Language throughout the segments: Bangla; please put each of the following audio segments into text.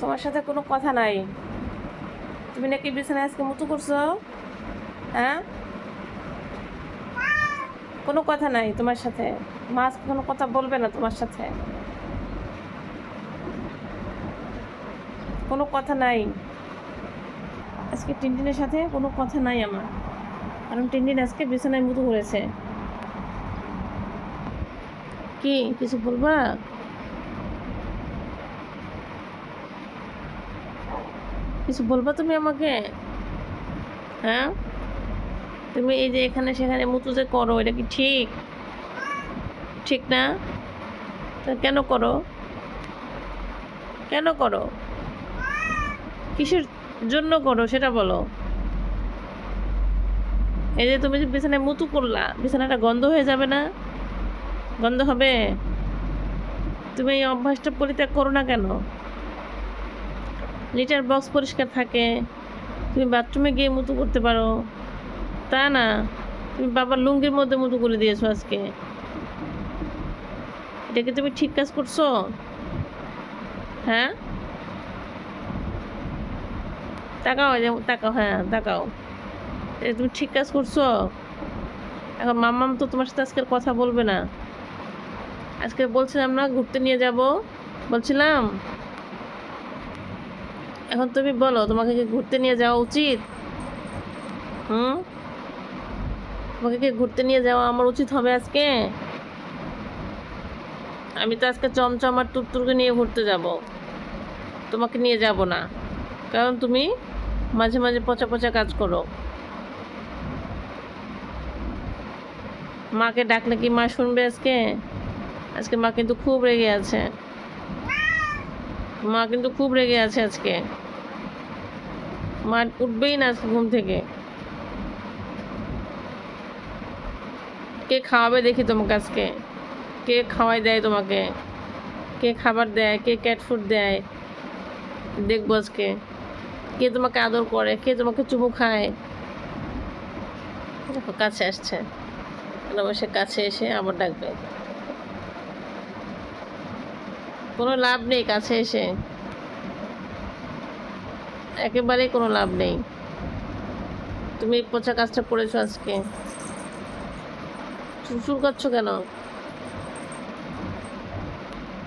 তোমার সাথে কোনো কথা নাই। তুমি নাকি বিছানায় আজকে মুতু করছ? হ্যাঁ? কোনো কথা নাই তোমার সাথে। মা কোনো কথা বলবে না তোমার সাথে। কোনো কথা নাই। আজকে টিনটিনের সাথে কোনো কথা নাই আমার। কারণ টিনটিন আজকে বিছানায় মুতু করেছে। কি, কিছু বলবা? কিছু বলবা তুমি আমাকে? হ্যাঁ? তুমি এই যে এখানে সেখানে মুতু যে করো, এটা কি ঠিক? ঠিক না? তা কেন করো? কেন করো? কিসের জন্য করো সেটা বলো। এই যে তুমি যে বিছানায় মুতু করলা, বিছানাটা গন্ধ হয়ে যাবে না? গন্ধ হবে? তুমি এই অভ্যাসটা পরিত্যাগ করো না কেন? লিটার বক্স পরিষ্কার থাকে, তুমি বাথরুমে গিয়ে মুতু করতে পারো। তা না, তুমি বাবার লুঙ্গির মধ্যে মুতু করে দিয়েছ আজকে। এটা কি তুমি ঠিক কাজ করছ? হ্যাঁ? তাকাও তাকাও হ্যাঁ তাকাও। এটা তুমি ঠিক কাজ করছ? এখন মাম্মাম তো তোমার সাথে আজকের কথা বলবে না। আজকে বলছিলাম না, ঘুরতে নিয়ে যাব। বলছিলাম এখন তুমি বলো, তোমাকে কি ঘুরতে নিয়ে যাওয়া উচিত? হুম? তোমাকে কি ঘুরতে নিয়ে যাওয়া আমার উচিত হবে আজকে? আমি তো আজকে চমচম আর টুকটুরকে নিয়ে ঘুরতে যাব। তোমাকে নিয়ে যাব না। কারণ তুমি মাঝে মাঝে পচা পচা কাজ করো। মাকে ডাকলে কি মা শুনবে আজকে? আজকে মা কিন্তু খুব রেগে আছে। মা কিন্তু খুব রেগে আছে আজকে। মা উঠবেই না ঘুম থেকে। কে খাওয়াবে দেখি তোমাকে আজকে। কে খাওয়াই দেয় তোমাকে? কে খাবার দেয়? কে ক্যাট ফুড দেয়? দেখব আজকে। কে তোমাকে আদর করে? কে তোমাকে চুমু খায়? কাছে আসছে। ভালোবাসে কাছে এসে আবার ডাকবে। কোনো লাভ নেই কাছে এসে। একেবারেই কোনো লাভ নেই। তুমি পচা কাজটা করেছ আজকে। চুরচুর করছ কেন?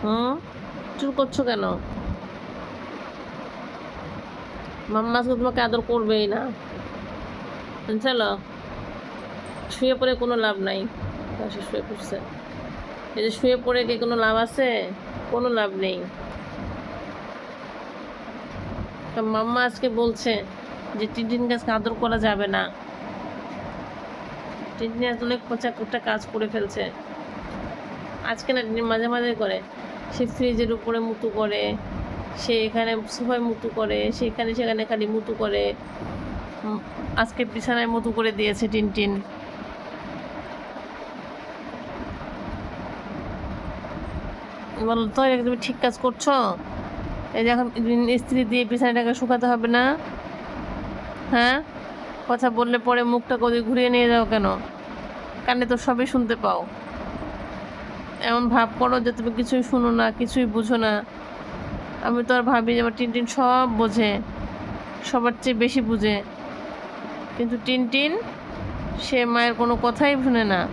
হুম? চুর করছ কেন? মাম্মা আজকে তোমাকে আদর করবেই না। চলো শুয়ে পড়ে কোনো লাভ নাই। শুয়ে পড়ছে। এই যে শুয়ে পড়ে কি কোনো লাভ আছে? কোনো লাভ নেই। তা মাম্মা আজকে বলছে যে টিনটিন গাছকে আদর করা যাবে না। টিনটিন গাছ অনেক পচা একটা কাজ করে ফেলছে। আজকে না মাঝে মাঝে করে। সে ফ্রিজের উপরে মুতু করে, সে এখানে সোফায় মুতু করে সেখানে সেখানে খালি মুতু করে। আজকে বিছানায় মুতু করে দিয়েছে টিনটিন বলো তো এটা তুমি ঠিক কাজ করছ? এই যে এখন স্ত্রী দিয়ে বিছানাটাকে শুকাতে হবে না? হ্যাঁ? কথা বললে পরে মুখটা কোথায় ঘুরিয়ে নিয়ে যাও কেন? কানে তো সবই শুনতে পাও। এমন ভাব করো যে তুমি কিছুই শুনো না, কিছুই বুঝো না। আমি তো আর ভাবি যে আমার টিনটিন সব বোঝে, সবার চেয়ে বেশি বুঝে। কিন্তু টিনটিন, সে মায়ের কোনো কথাই শুনে না।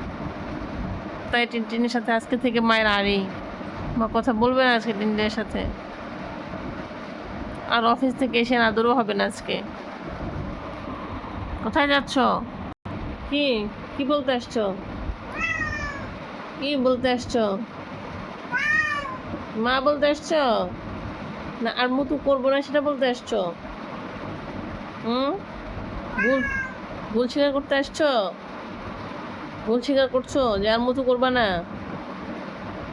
তাই টিনটিনের সাথে আজকে থেকে মায়ের আড়ি। মা কথা বলবে না আজকে টিনটিনের সাথে। আর অফিস থেকে এসে আদরও হবে না আজকে। কোথায় যাচ্ছ? কি? কি বলতে আসছো? কি বলতে আসছো? মা বলতে আসছো? না, আর মুতু করব না সেটা বলতে আসছো? হুম? ভুল ভুল স্বীকার করতে আসছো? ভুল স্বীকার করছ যে আর মুতু করবা না?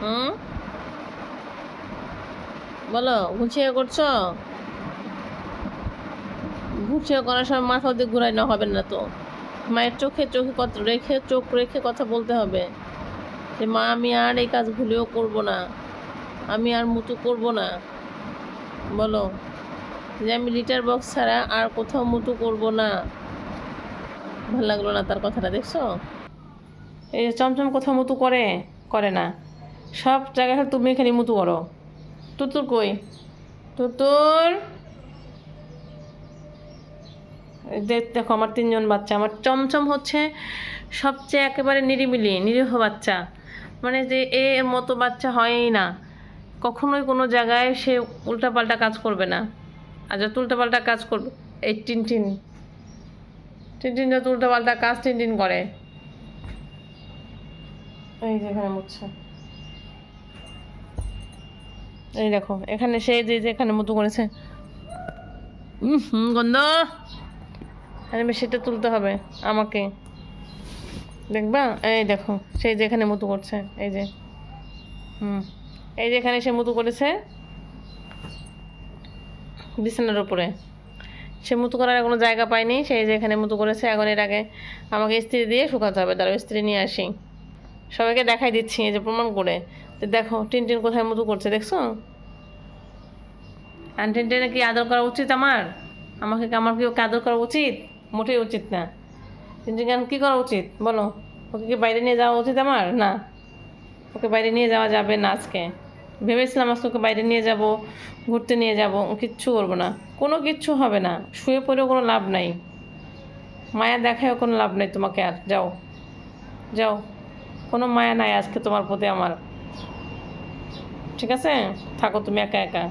হুম? বলো স্বীকার করছ? ভুল করার সময় মাথা দিয়ে ঘুরাই না হবে না তো। মায়ের চোখে চোখে কথা রেখে, চোখ রেখে কথা বলতে হবে। যে মা, আমি আর এই কাজ ভুলেও করব না। আমি আর মুতু করব না। বলো, যে আমি লিটার বক্স ছাড়া আর কোথাও মুতু করব না। ভালো লাগল না তার কথাটা, দেখছ? এই চমচম কোথাও মুতু করে করে না। সব জায়গায় তুমি এখানে মুতু করো। তুতুর কই? তুতুর। দেখ- দেখো, আমার তিনজন বাচ্চা। আমার চমচম হচ্ছে সবচেয়ে একেবারে নিরিবিলি, নিরীহ বাচ্চা। মানে যে এ মতো বাচ্চা হয়ই না। কখনোই কোনো জায়গায় সে উল্টাপাল্টা কাজ করবে না। আর যত উল্টাপাল্টা কাজ করবে, এই টিনটিন টিনটিন যত উল্টাপাল্টা কাজ টিনটিন করে। এই যে এখানে মুচ্ছে এই দেখো, এখানে সেই যে যে এখানে মতো করেছে। হুম, গন্ধ। এখানে সেটা তুলতে হবে আমাকে। দেখবা? এই দেখো সেই যে এখানে মতো করছে, এই যে। হুম, এই যে এখানে সে মতো করেছে বিছানার উপরে। সে মুতু করার কোনো জায়গা পায়নি সেই যে এখানে মুতু করেছে, এখন এর আগে আমাকে ইস্ত্রি দিয়ে শুকাতে হবে। তার ইস্ত্রি নিয়ে আসি। সবাইকে দেখাই দিচ্ছি, এই যে প্রমাণ করে। তো দেখো, টিনটিন কোথায় মুতু করছে, দেখছ? আর টিনটিনে কি আদর করা উচিত আমার? আমাকে আমার কি ওকে আদর করা উচিত? মোটেই উচিত না। টিনটিন গান কী করা উচিত? বলো, ওকে কি বাইরে নিয়ে যাওয়া উচিত আমার? না। ওকে বাইরে নিয়ে যাওয়া যাবে না আজকে। ভেবেছিলাম আজকে ওকে বাইরে নিয়ে যাব, ঘুরতে নিয়ে যাব কিচ্ছু করব না। কোনো কিচ্ছু হবে না। শুয়ে পড়েও কোনো লাভ নাই। মায়া দেখায়ও কোনো লাভ নেই তোমাকে আর। যাও। যাও। কোনো মায়া নাই আজকে তোমার প্রতি আমার। ঠিক আছে? থাকো তুমি একা একা।